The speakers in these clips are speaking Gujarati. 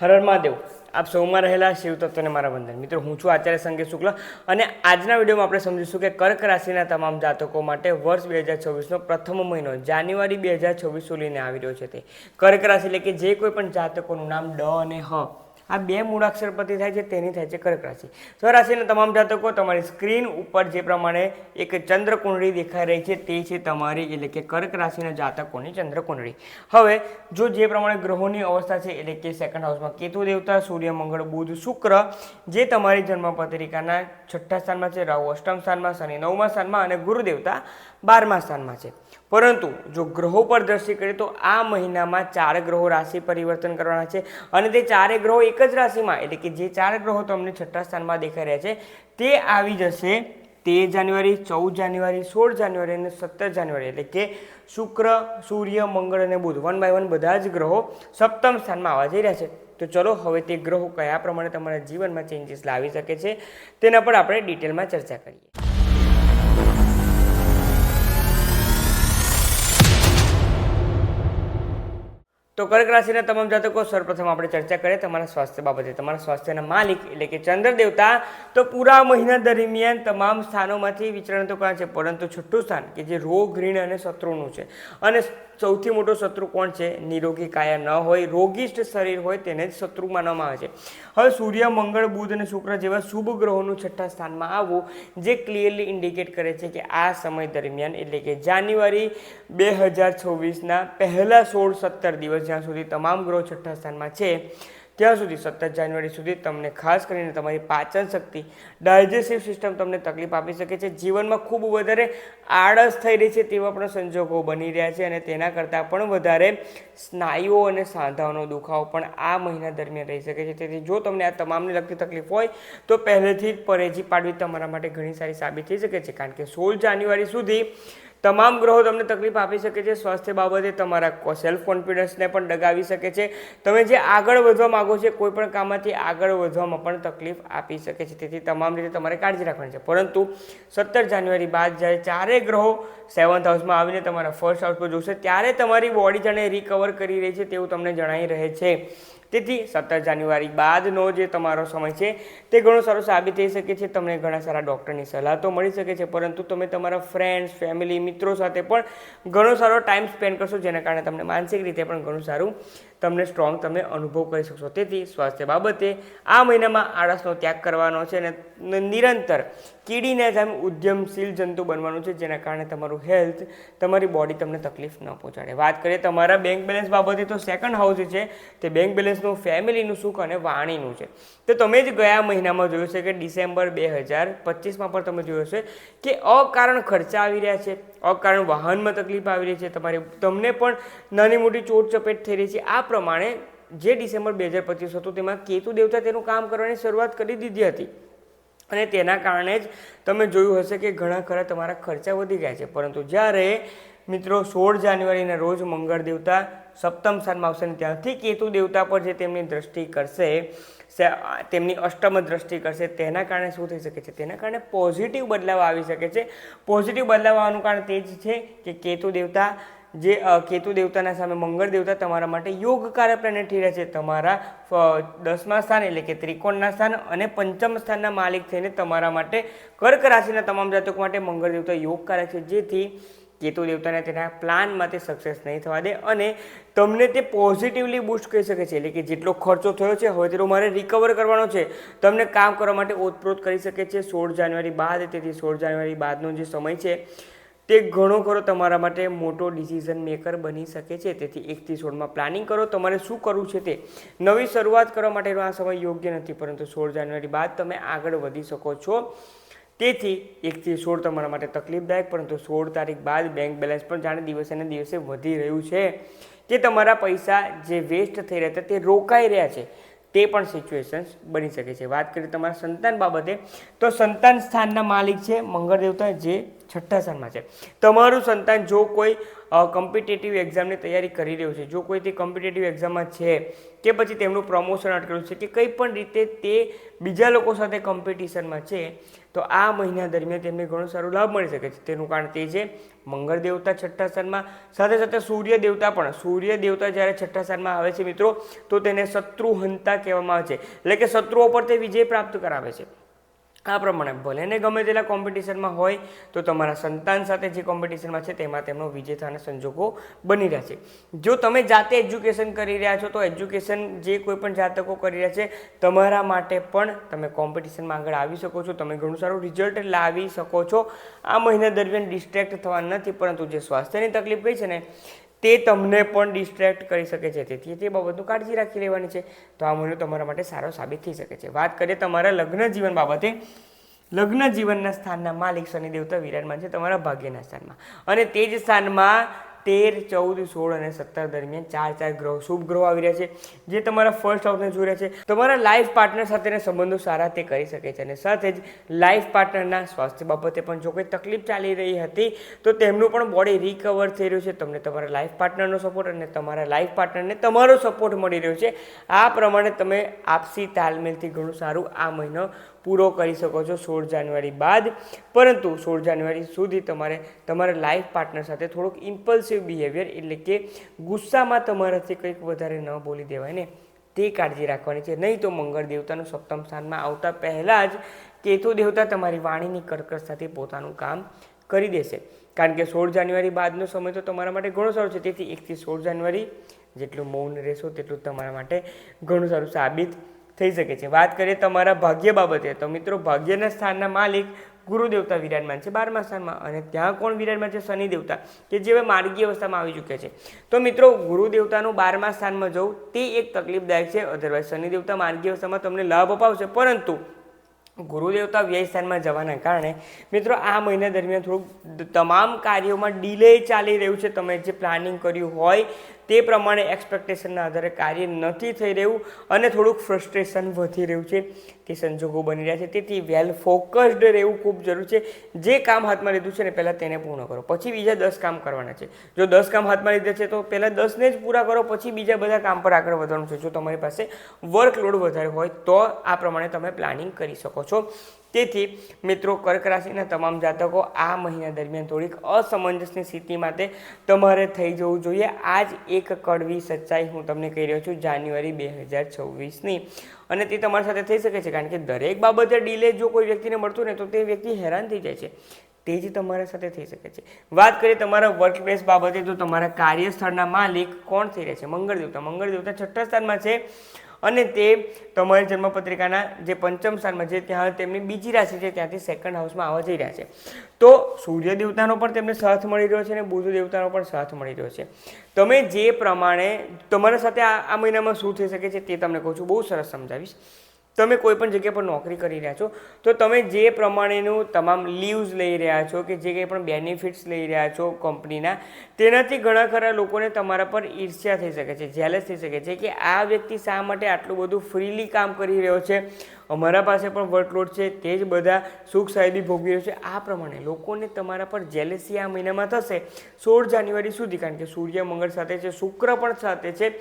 હરણ મહાદેવ, આપ સૌમાં રહેલા શિવ તત્વને મારા વંદન. મિત્રો, હું છું આચાર્ય સંગીત શુક્લ અને આજના વિડીયોમાં આપણે સમજીશું કે કર્ક રાશિના તમામ જાતકો માટે વર્ષ બે હજાર છવ્વીસનો પ્રથમ મહિનો, જાન્યુઆરી બે હજાર છવ્વીસ લઈને આવી રહ્યો છે તે. કર્ક રાશિ એટલે કે જે કોઈ પણ જાતકોનું નામ ડ અને હ. આ બે મૂળાક્ષર પરથી થાય છે, તેની થાય છે કર્ક રાશિ. સ્વરાશિના તમામ જાતકો તમારી સ્ક્રીન ઉપર જે પ્રમાણે એક ચંદ્રકુંડળી દેખાઈ રહી છે, તે છે તમારી, એટલે કે કર્ક રાશિના જાતકોની ચંદ્રકુંડળી. હવે, જો જે પ્રમાણે ગ્રહોની અવસ્થા છે, એટલે કે સેકન્ડ હાઉસમાં કેતુ દેવતા, સૂર્ય, મંગળ, બુધ, શુક્ર, જે તમારી જન્મ પત્રિકાના છઠ્ઠા સ્થાનમાં છે, રાહુ અષ્ટમ સ્થાનમાં, શનિ નવમા સ્થાનમાં અને ગુરુદેવતા બારમા સ્થાનમાં છે. પરંતુ જો ગ્રહો પર દ્રષ્ટિ કરીએ તો આ મહિનામાં ચાર ગ્રહો રાશિ પરિવર્તન કરવાના છે અને તે ચારે ગ્રહો એક જ રાશિમાં, એટલે કે જે ચાર ગ્રહો તમને છઠ્ઠા સ્થાનમાં દેખાઈ રહ્યા છે, તે આવી જશે તેર જાન્યુઆરી, ચૌદ જાન્યુઆરી, સોળ જાન્યુઆરી અને સત્તર જાન્યુઆરી, એટલે કે શુક્ર, સૂર્ય, મંગળ અને બુધ, વન બાય વન બધા જ ગ્રહો સપ્તમ સ્થાનમાં આવવા જઈ રહ્યા છે. તો ચલો હવે તે ગ્રહો કયા પ્રમાણે તમારા જીવનમાં ચેન્જીસ લાવી શકે છે તેના પર આપણે ડિટેલમાં ચર્ચા કરીએ. તો કર્ક રાશિના તમામ જાતકો સર્વપ્રથમ આપણે ચર્ચા કરીએ તમારા સ્વાસ્થ્ય બાબતે. તમારા સ્વાસ્થ્યના માલિક એટલે કે ચંદ્ર દેવતા તો પૂરા મહિના દરમિયાન તમામ સ્થાનોમાંથી વિચરણ તો કરે છે? પરંતુ છઠ્ઠું સ્થાન કે જે રોગ ઋણ અને શત્રુનું છે. અને સૌથી મોટો શત્રુ કોણ છે? નિરોગી, કાયા ન હોય, રોગિષ્ટ શરીર હોય તેને જ શત્રુ માનવામાં આવે છે. હવે સૂર્ય, મંગળ, બુધ અને શુક્ર જેવા શુભ ગ્રહોનું છઠ્ઠા સ્થાનમાં આવવું, જે ક્લિયરલી ઇન્ડિકેટ કરે છે કે આ સમય દરમિયાન, એટલે કે જાન્યુઆરી બે હજાર છવ્વીસના પહેલાં સોળ સત્તર દિવસ જ્યાં સુધી તમામ ગ્રહો છઠ્ઠા સ્થાનમાં છે ત્યાં સુધી સત્તર જાન્યુઆરી સુધી તમને ખાસ કરીને તમારી પાચન શક્તિ, ડાયજેસ્ટિવ સિસ્ટમ તમને તકલીફ આપી શકે છે. જીવનમાં ખૂબ વધારે આળસ થઈ રહી છે તેવા પણ સંજોગો બની રહ્યા છે અને તેના કરતાં પણ વધારે સ્નાયુઓ અને સાંધાઓનો દુખાવો પણ આ મહિના દરમિયાન રહી શકે છે. તેથી જો તમને આ તમામને લગતી તકલીફ હોય, તો પહેલેથી જ પરેજી પાડવી તમારા માટે ઘણી સારી સાબિત થઈ શકે છે. કારણ કે સોળ જાન્યુઆરી સુધી તમામ ગ્રહો તમને તકલીફ આપી શકે છે. સ્વાસ્થ્ય બાબતે તમારા સેલ્ફ કોન્ફિડન્સને પણ ડગાવી શકે છે. તમે જે આગળ વધવા માગો છો કોઈ પણ કામમાંથી આગળ વધવામાં પણ તકલીફ આપી શકે છે. તેથી તમામ રીતે તમારે કાળજી રાખવાની છે. પરંતુ સત્તર જાન્યુઆરી બાદ જ્યારે ચારેય ગ્રહો સેવન્થ હાઉસમાં આવીને તમારા ફર્સ્ટ હાઉસ પર જોશે, ત્યારે તમારી બોડી જાણે રિકવર કરી રહી છે તેવું તમને જણાઈ રહે છે. તેથી સત્તર જાન્યુઆરી બાદનો જે તમારો સમય છે, તે ઘણો સારો સાબિત થઈ શકે છે. તમને ઘણા સારા ડૉક્ટરની સલાહ તો મળી શકે છે, પરંતુ તમે તમારા ફ્રેન્ડ્સ ફેમિલી મિત્રો સાથે પણ ઘણો સારો ટાઈમ સ્પેન્ડ કરશો, જેના કારણે તમને માનસિક રીતે પણ ઘણું સારું, તમને સ્ટ્રોંગ તમે અનુભવ કરી શકશો. તેથી સ્વાસ્થ્ય બાબતે આ મહિનામાં આળસનો ત્યાગ કરવાનો છે અને નિરંતર કીડીને જેમ ઉદ્યમશીલ જંતુ બનવાનું છે, જેના કારણે તમારું હેલ્થ તમારી બોડી તમને તકલીફ ન પહોંચાડે. વાત કરીએ તમારા બેંક બેલેન્સ બાબતે તો સેકન્ડ હાઉસ છે, તે બેંક બેલેન્સનું ફેમિલીનું સુખ અને વાણીનું છે. તો તમે જ ગયા મહિનામાં જોયું છે કે ડિસેમ્બર બે હજાર પચીસમાં પણ તમે જોયું છે કે અકારણ ખર્ચા આવી રહ્યા છે, અકારણ વાહનમાં તકલીફ આવી રહી છે, તમારી તમને પણ નાની મોટી ચોટ ચપેટ થઈ રહી છે. આ પ્રમાણે જે ડિસેમ્બર બે હજાર પચીસ હતું તેમાં કેતુ દેવતા તેનું કામ કરવાની શરૂઆત કરી દીધી હતી. અને તેના કારણે જ તમે જોયું હશે કે ઘણા ખરા તમારા ખર્ચા વધી ગયા છે. પરંતુ જ્યારે મિત્રો સોળ જાન્યુઆરીના રોજ મંગળ દેવતા સપ્તમ સ્થાનમાં આવશે અને ત્યાંથી કેતુ દેવતા પર જે તેમની દ્રષ્ટિ કરશે તેમની અષ્ટમ દ્રષ્ટિ કરશે, તેના કારણે શું થઈ શકે છે? તેના કારણે પોઝિટિવ બદલાવ આવી શકે છે. પોઝિટિવ બદલાવ આવવાનું કારણ તે જ છે કે કેતુ દેવતા જે કેતુ દેવતાના સામે મંગળ દેવતા તમારા માટે યોગકારક પ્લેનેટ થઈ રહ્યા છે. તમારા દસમા સ્થાન એટલે કે ત્રિકોણના સ્થાન અને પંચમ સ્થાનના માલિક થઈને તમારા માટે કર્ક રાશિના તમામ જાતકો માટે મંગળ દેવતા યોગકારક છે. જેથી કેતુ દેવતાને તેના પ્લાન માટે સક્સેસ નહીં થવા દે અને તમને તે પોઝિટિવલી બુસ્ટ કરી શકે છે. એટલે કે જેટલો ખર્ચો થયો છે, હવે તેટલો મારે રિકવર કરવાનો છે. તમને કામ કરવા માટે ઓતપ્રોત કરી શકે છે. સોળ જાન્યુઆરી બાદ, તેથી સોળ જાન્યુઆરી બાદનો જે સમય છે, તે ઘણો ખરો તમારા માટે મોટો ડિસિઝન મેકર બની શકે છે. તેથી એકથી સોળમાં પ્લાનિંગ કરો. તમારે શું કરવું છે તે નવી શરૂઆત કરવા માટેનો આ સમય યોગ્ય નથી. પરંતુ સોળ જાન્યુઆરી બાદ તમે આગળ વધી શકો છો. તેથી એકથી સોળ તમારા માટે તકલીફદાયક, પરંતુ સોળ તારીખ બાદ બેંક બેલેન્સ પણ જાણે દિવસે ને દિવસે વધી રહ્યું છે. કે તમારા પૈસા જે વેસ્ટ થઈ રહ્યા હતા તે રોકાઈ રહ્યા છે. તે પણ સિચ્યુએશન્સ બની શકે છે. વાત કરીએ તમારા સંતાન બાબતે, તો સંતાન સ્થાનના માલિક છે મંગળ દેવતા જે છઠ્ઠા સ્થાનમાં છે. તમારું સંતાન જો કોઈ કોમ્પિટેટિવ એક્ઝામની તૈયારી કરી રહ્યું છે, જો કોઈ તે કોમ્પિટેટિવ એક્ઝામમાં છે, કે પછી તેમનું પ્રમોશન અટકેલું છે, કે કંઈ પણ રીતે તે બીજા લોકો સાથે કોમ્પિટિશનમાં છે, તો આ મહિના દરમિયાન તેમને ઘણો સારો લાભ મળી શકે છે. તેનું કારણ તે છે, મંગળ દેવતા છઠ્ઠા સ્થાનમાં સાથે સાથે સૂર્ય દેવતા પણ, સૂર્ય દેવતા જ્યારે છઠ્ઠા સ્થાનમાં આવે છે મિત્રો, તો તેને શત્રુહંતા કહેવામાં આવે છે. એટલે કે શત્રુઓ પર તે વિજય પ્રાપ્ત કરાવે છે. આ પ્રમાણે ભલેને ગમે તેટલા કોમ્પિટિશનમાં હોય, તો તમારા સંતાન સાથે જે કોમ્પિટિશનમાં છે તેમાં તેમનો વિજય થવાના સંજોગો બની રહ્યા છે. જો તમે જાતે એજ્યુકેશન કરી રહ્યા છો, તો એજ્યુકેશન જે કોઈ પણ જાતકો કરી રહ્યા છે, તમારા માટે પણ તમે કોમ્પિટિશનમાં આગળ આવી શકો છો. તમે ઘણું સારું રિઝલ્ટ લાવી શકો છો. આ મહિના દરમિયાન ડિસ્ટ્રેક્ટ થવા નથી, પરંતુ જે સ્વાસ્થ્યની તકલીફ ગઈ છે ને તે તમને પણ ડિસ્ટ્રેક્ટ કરી શકે છે. તેથી તે બાબતનું કાળજી રાખી લેવાની છે. તો આ મહિનો તમારા માટે સારો સાબિત થઈ શકે છે. વાત કરીએ તમારા લગ્ન જીવન બાબતે. લગ્ન જીવનના સ્થાનના માલિક શનિ દેવતા વિરાજમાન છે તમારા ભાગ્યના સ્થાનમાં. અને તે જ સ્થાનમાં તેર, ચૌદ, સોળ અને સત્તર દરમિયાન ચાર ચાર ગ્રહો શુભ ગ્રહો આવી રહ્યા છે, જે તમારા ફર્સ્ટ હાઉસને જોઈ રહ્યા છે. તમારા લાઈફ પાર્ટનર સાથેના સંબંધો સારા તે કરી શકે છે અને સાથે જ લાઈફ પાર્ટનરના સ્વાસ્થ્ય બાબતે પણ જો કોઈ તકલીફ ચાલી રહી હતી, તો તેમનું પણ બોડી રિકવર થઈ રહ્યું છે. તમને તમારા લાઈફ પાર્ટનરનો સપોર્ટ અને તમારા લાઈફ પાર્ટનરને તમારો સપોર્ટ મળી રહ્યો છે. આ પ્રમાણે તમે આપસી તાલમેલથી ઘણું સારું આ મહિનો પૂરો કરી શકો છો સોળ જાન્યુઆરી બાદ. પરંતુ સોળ જાન્યુઆરી સુધી તમારે તમારા લાઈફ પાર્ટનર સાથે થોડુંક ઇમ્પલ્સિવ બિહેવિયર એટલે કે ગુસ્સામાં તમારાથી કંઈક વધારે ન બોલી દેવાય ને તે કાળજી રાખવાની છે. નહીં તો મંગળ દેવતાનું સપ્તમ સ્થાનમાં આવતા પહેલાં જ કેતુ દેવતા તમારી વાણીની કર્કશતાથી પોતાનું કામ કરી દેશે. કારણ કે સોળ જાન્યુઆરી બાદનો સમય તો તમારા માટે ઘણો સારો છે. તેથી એકથી સોળ જાન્યુઆરી જેટલું મૌન રહેશો તેટલું તમારા માટે ઘણું સારું સાબિત થઈ શકે છે. વાત કરીએ તમારા ભાગ્ય બાબતે, તો મિત્રો ભાગ્યના સ્થાનના માલિક ગુરુદેવતા વિરાજમાન છે, બારમા સ્થાનમાં અને ત્યાં કોણ વિરાજમાન છે? શનિ દેવતા કે જે હવે માર્ગી અવસ્થામાં આવી ચૂક્યા છે. તો મિત્રો ગુરુદેવતાનું બારમા સ્થાનમાં જવું તે એક તકલીફદાયક છે અધરવાઇઝ શનિ દેવતા માર્ગી અવસ્થામાં તમને લાભ અપાવશે. પરંતુ ગુરુદેવતા વ્યય સ્થાનમાં જવાના કારણે મિત્રો આ મહિના દરમિયાન થોડુંક તમામ કાર્યોમાં ડિલે ચાલી રહ્યું છે. તમે જે પ્લાનિંગ કર્યું હોય તે પ્રમાણે એક્સપેક્ટેશનના આધારે કાર્ય નથી થઈ રહ્યું અને થોડુંક ફ્રસ્ટ્રેશન વધી રહ્યું છે. તે સંજોગો બની રહ્યા છે. તેથી વેલ ફોકસ્ડ રહેવું ખૂબ જરૂર છે. જે કામ હાથમાં લીધું છે ને પહેલાં તેને પૂર્ણ કરો. પછી બીજા દસ કામ કરવાના છે. જો દસ કામ હાથમાં લીધા છે તો પહેલાં દસને જ પૂરા કરો, પછી બીજા બધા કામ પર આગળ વધવાનું છે. જો તમારી પાસે વર્કલોડ વધારે હોય તો આ પ્રમાણે તમે પ્લાનિંગ કરી શકો છો. તેથી મિત્રો, કર્ક રાશિના તમામ જાતકો આ મહિના દરમિયાન થોડીક અસમંજસની સ્થિતિ માટે તમારે થઈ જવું જોઈએ. આ જ એક કડવી સચ્ચાઈ હું તમને કહી રહ્યો છું, જાન્યુઆરી બે હજાર છવ્વીસની. અને તે તમારી સાથે થઈ શકે છે, કારણ કે દરેક બાબતે ડિલે જો કોઈ વ્યક્તિને મળતું ને, તો તે વ્યક્તિ હેરાન થઈ જાય છે. તે જ તમારા સાથે થઈ શકે છે. વાત કરીએ તમારા વર્ક પ્લેસ બાબતે, તો તમારા કાર્યસ્થળના માલિક કોણ થઈ રહ્યા છે? મંગળ દેવતા મંગળ દેવતા છઠ્ઠા સ્થાનમાં છે અને તે તમારી જન્મપત્રિકાના જે પંચમ સ્થાનમાં છે, ત્યાં તેમની બીજી રાશિ છે, ત્યાંથી સેકન્ડ હાઉસમાં આવવા જઈ રહ્યા છે. તો સૂર્ય દેવતાનો પણ તેમને સાથ મળી રહ્યો છે અને બુધ દેવતાનો પણ સાથ મળી રહ્યો છે. તમે જે પ્રમાણે તમારા સાથે આ આ મહિનામાં શું થઈ શકે છે તે તમને કહું છું. બહુ સરસ સમજાવીશ. તમે કોઈ પણ જગ્યા પર નોકરી કરી રહ્યા છો, તો તમે જે પ્રમાણેનું તમામ લીવ્સ લઈ રહ્યા છો કે જે કંઈ પણ બેનિફિટ્સ લઈ રહ્યા છો કંપનીના તેનાથી ઘણા ખરા લોકોને તમારા પર ઈર્ષ્યા થઈ શકે છે જેલેસ થઈ શકે છે કે આ વ્યક્તિ શા માટે આટલું બધું ફ્રીલી કામ કરી રહ્યો છે, અમારા પાસે પણ વર્કલોડ છે, તે જ બધા સુખ સાહેબી ભોગવી રહ્યો છે, આ પ્રમાણે લોકોને તમારા પર જેલેસી આ મહિનામાં થશે સોળ જાન્યુઆરી સુધી, કારણ કે સૂર્ય મંગળ સાથે છે, શુક્ર પણ સાથે છે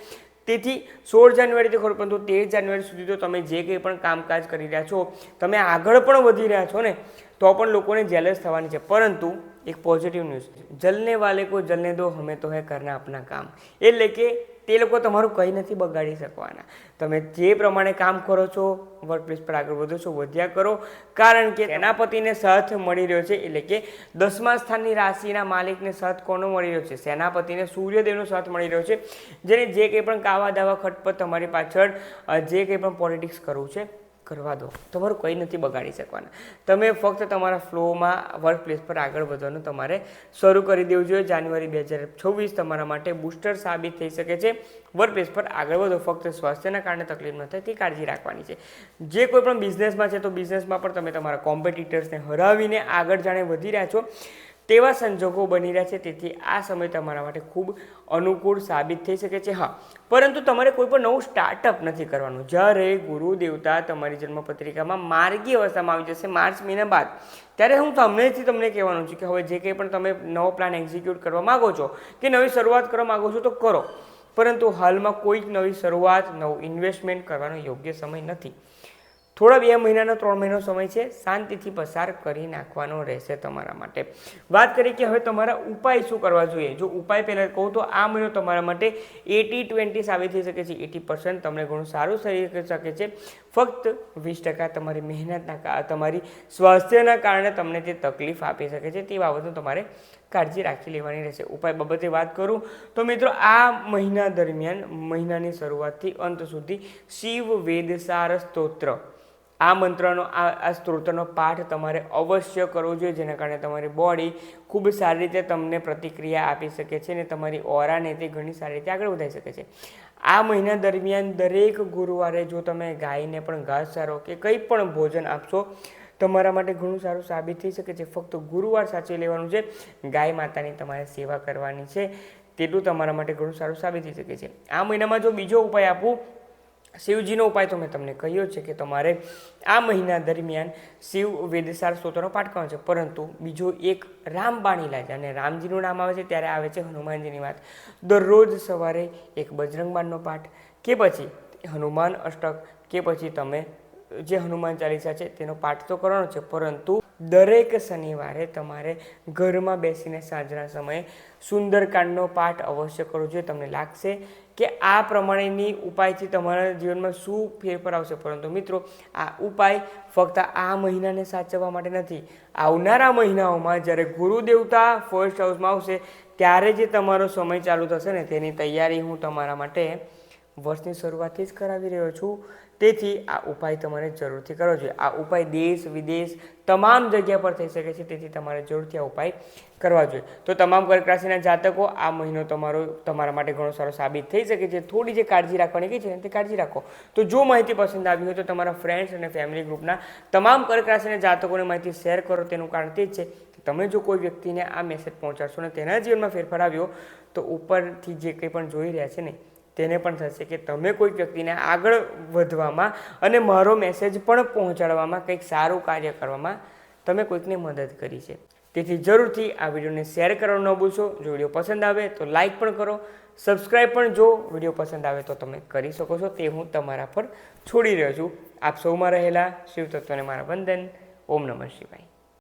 તેથી સોળ જાન્યુઆરીથી ખબર પરંતુ તેર જાન્યુઆરી સુધી તો તમે જે કંઈ પણ કામકાજ કરી રહ્યા છો, તમે આગળ પણ વધી રહ્યા છો ને, તો પણ લોકોને જેલસ થવાની છે. પરંતુ એક પોઝિટિવ ન્યૂઝ જલને વાલે કો જલને દો, હમે તો હે કરના આપના કામ. એટલે કે તે લોકો તમારું કંઈ નથી બગાડી શકવાના. તમે જે પ્રમાણે કામ કરો છો વર્કપ્લેસ પર આગળ વધો છો, વધ્યા કરો, કારણ કે સેનાપતિને સાથ મળી રહ્યો છે, એટલે કે દસમા સ્થાનની રાશિના માલિકને સાથ કોનો મળી રહ્યો છે? સેનાપતિને સૂર્યદેવનો સાથ મળી રહ્યો છે. જેને જે કંઈ પણ કાવા દાવા ખટપટ તમારી પાછળ જે કંઈ પણ પોલિટિક્સ કરવું છે કરવા દો. તમારું કંઈ નથી બગાડી શકવાના. તમે ફક્ત તમારા ફ્લોમાં વર્ક પ્લેસ પર આગળ વધવાનું તમારે શરૂ કરી દેવું જોઈએ. જાન્યુઆરી બે હજાર છવ્વીસ તમારા માટે બૂસ્ટર સાબિત થઈ શકે છે. વર્ક પ્લેસ પર આગળ વધો. ફક્ત સ્વાસ્થ્યના કારણે તકલીફ ન થાય, તે કાળજી રાખવાની છે. જે કોઈ પણ બિઝનેસમાં છે, તો બિઝનેસમાં પણ તમે તમારા કોમ્પિટિટર્સને હરાવીને આગળ જાણે વધી રહ્યા છો. તેવા સંજોગો બની રહ્યા છે. તેથી આ સમય તમારા માટે ખૂબ અનુકૂળ સાબિત થઈ શકે છે. હા, પરંતુ તમારે કોઈ પણ નવું સ્ટાર્ટઅપ નથી કરવાનું. જ્યારે ગુરુ, દેવતા તમારી જન્મપત્રિકામાં માર્ગી અવસ્થામાં આવી જશે માર્ચ મહિના બાદ, ત્યારે હું તમનેથી તમને કહેવાનું છું કે હવે જે કંઈ પણ તમે નવો પ્લાન એક્ઝિક્યુટ કરવા માગો છો કે નવી શરૂઆત કરવા માગો છો તો કરો. પરંતુ હાલમાં કોઈ જ નવી શરૂઆત, નવું ઇન્વેસ્ટમેન્ટ કરવાનો યોગ્ય સમય નથી. થોડા બે મહિનાનો, ત્રણ મહિનો સમય છે, શાંતિથી પસાર કરી નાખવાનો રહેશે તમારા માટે. વાત કરીએ કે હવે તમારા ઉપાય શું કરવા જોઈએ? જો ઉપાય પહેલાં કહું તો આ મહિનો તમારા માટે એટી ટ્વેન્ટી સાબિત થઈ શકે છે. એટી પર્સન્ટ તમને ઘણું સારું થઈ શકે છે. ફક્ત વીસ ટકા તમારી મહેનતના તમારી સ્વાસ્થ્યના કારણે તમને તે તકલીફ આપી શકે છે તે બાબતનું તમારે કાળજી રાખી લેવાની રહેશે. ઉપાય બાબતે વાત કરું તો મિત્રો, આ મહિના દરમિયાન, મહિનાની શરૂઆતથી અંત સુધી શિવ વેદસાર સ્તોત્ર આ મંત્રનો, આ આ સ્ત્રોતનો પાઠ તમારે અવશ્ય કરવો જોઈએ, જેના કારણે તમારી બોડી ખૂબ સારી રીતે તમને પ્રતિક્રિયા આપી શકે છે અને તમારી ઓરાને તે ઘણી સારી રીતે આગળ વધારી શકે છે. આ મહિના દરમિયાન દરેક ગુરુવારે જો તમે ગાયને પણ ઘાસચારો કે કંઈ પણ ભોજન આપશો, તમારા માટે ઘણું સારું સાબિત થઈ શકે છે. ફક્ત ગુરુવાર સાચવી લેવાનું છે. ગાય માતાની તમારે સેવા કરવાની છે. તેટલું તમારા માટે ઘણું સારું સાબિત થઈ શકે છે. આ મહિનામાં જો બીજો ઉપાય આપું શિવજીનો ઉપાય તો મેં તમને કહ્યો છે કે તમારે આ મહિના દરમિયાન શિવ વેદસાર સ્તોત્રનો પાઠ કરવાનો છે. પરંતુ બીજો એક રામબાણી લાગે અને રામજીનું નામ આવે છે, ત્યારે આવે છે હનુમાનજીની વાત. દરરોજ સવારે એક બજરંગબાણનો પાઠ કે પછી હનુમાન અષ્ટક કે પછી તમે જે હનુમાન ચાલીસા છે તેનો પાઠ તો કરવાનો છે. પરંતુ દરેક શનિવારે તમારે ઘરમાં બેસીને સાંજના સમયે સુંદરકાંડનો પાઠ અવશ્ય કરવો જોઈએ. તમને લાગશે કે આ પ્રમાણેની ઉપાયથી તમારા જીવનમાં શું ફેરફાર આવશે. પરંતુ મિત્રો, આ ઉપાય ફક્ત આ મહિનાને સાચવવા માટે નથી. આવનારા મહિનાઓમાં જ્યારે ગુરુદેવતા ફર્સ્ટ હાઉસમાં આવશે, ત્યારે જે તમારો સમય ચાલુ થશે ને તેની તૈયારી હું તમારા માટે વર્ષની શરૂઆતથી જ કરાવી રહ્યો છું. તેથી આ ઉપાય તમારે જરૂરથી કરવો જોઈએ. આ ઉપાય દેશ, વિદેશ તમામ જગ્યા પર થઈ શકે છે, તેથી તમારે જરૂરથી આ ઉપાય કરવા જોઈએ. તો તમામ કર્ક રાશિના જાતકો, આ મહિનો તમારો, તમારા માટે ઘણો સારો સાબિત થઈ શકે છે. થોડી જે કાળજી રાખવાની કહી છે તે કાળજી રાખો. તો જો માહિતી પસંદ આવી હોય તો તમારા ફ્રેન્ડ્સ અને ફેમિલી ગ્રુપના તમામ કર્ક રાશિના જાતકોને માહિતી શેર કરો. તેનું કારણ તે જ છે તમે જો કોઈ વ્યક્તિને આ મેસેજ પહોંચાડશો ને તેના જીવનમાં ફેરફાર આવ્યો, તો ઉપરથી જે કંઈ પણ જોઈ રહ્યા છે ને તેને પણ થશે કે તમે કોઈ વ્યક્તિને આગળ વધવામાં અને મારો મેસેજ પણ પહોંચાડવામાં કંઈક સારું કાર્ય કરવામાં તમે કોઈકને મદદ કરી છે. તેથી જરૂરથી આ વિડીયોને શેર કરવાનું ન ભૂલશો. જો વીડિયો પસંદ આવે તો લાઈક પણ કરો. સબસ્ક્રાઈબ પણ જો વીડિયો પસંદ આવે તો તમે કરી શકો છો. તે હું તમારા પર છોડી રહ્યો છું. આપ સૌમાં રહેલા શિવ તત્વને મારા વંદન. ઓમ નમઃ શિવાય.